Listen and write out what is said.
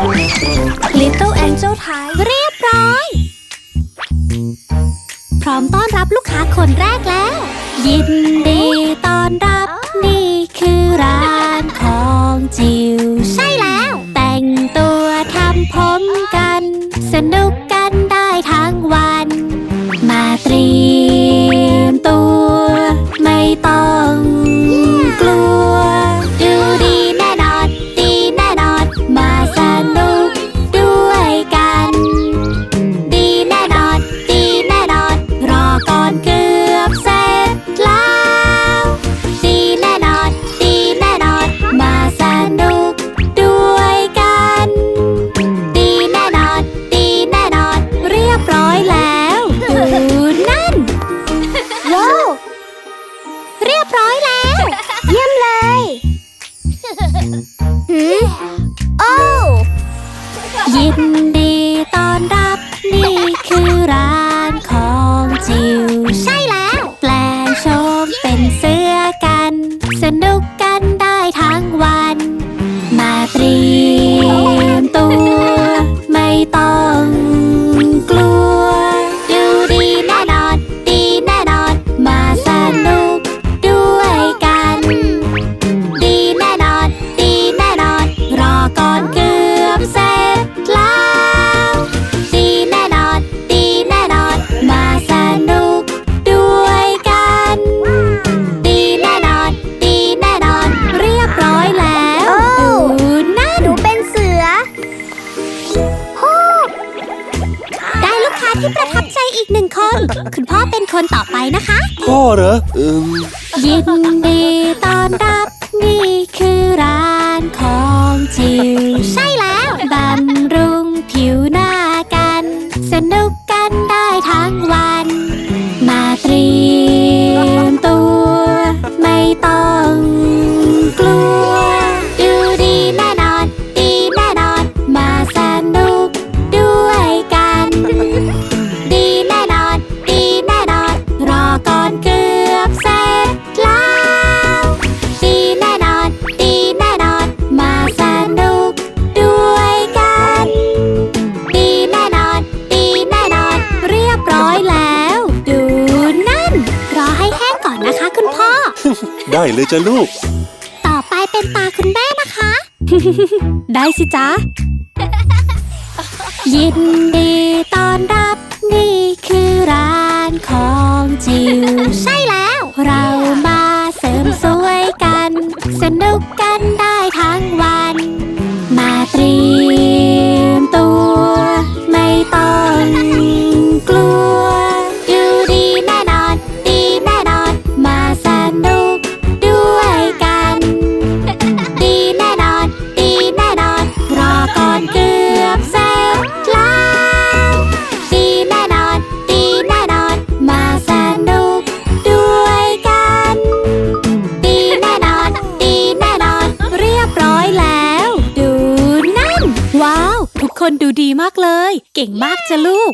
Little Angel ไทยเรียบร้อย พร้อมต้อนรับลูกค้าคนแรกแล้ว ยินดีต้อนรับนี่ ร้อยแล้ว เยี่ยมเลยหืมโอ้ยินดีตอนรับนี่คือร้านของจิว ใช่แล้ว แปลงโฉมเป็นเสื้อกัน สนุกกันได้ทั้งวัน มาตรีาที่ประทับใจอีกหนึ่งคน คุณพ่อเป็นคนต่อไปนะคะ พ่อเหรออืมยินดีตอนรับนี่คือร้านของจิวใช่แล้วบำรุงผิวน้ ได้เลยจ้ะลูก ต่อไปเป็นตาคุณแม่นะคะ ได้สิจ๊ะ ยินดีต้อนรับนี่คือร้านของจิวใช่ คนดูดีมากเลย เก่งมากจ้ะลูก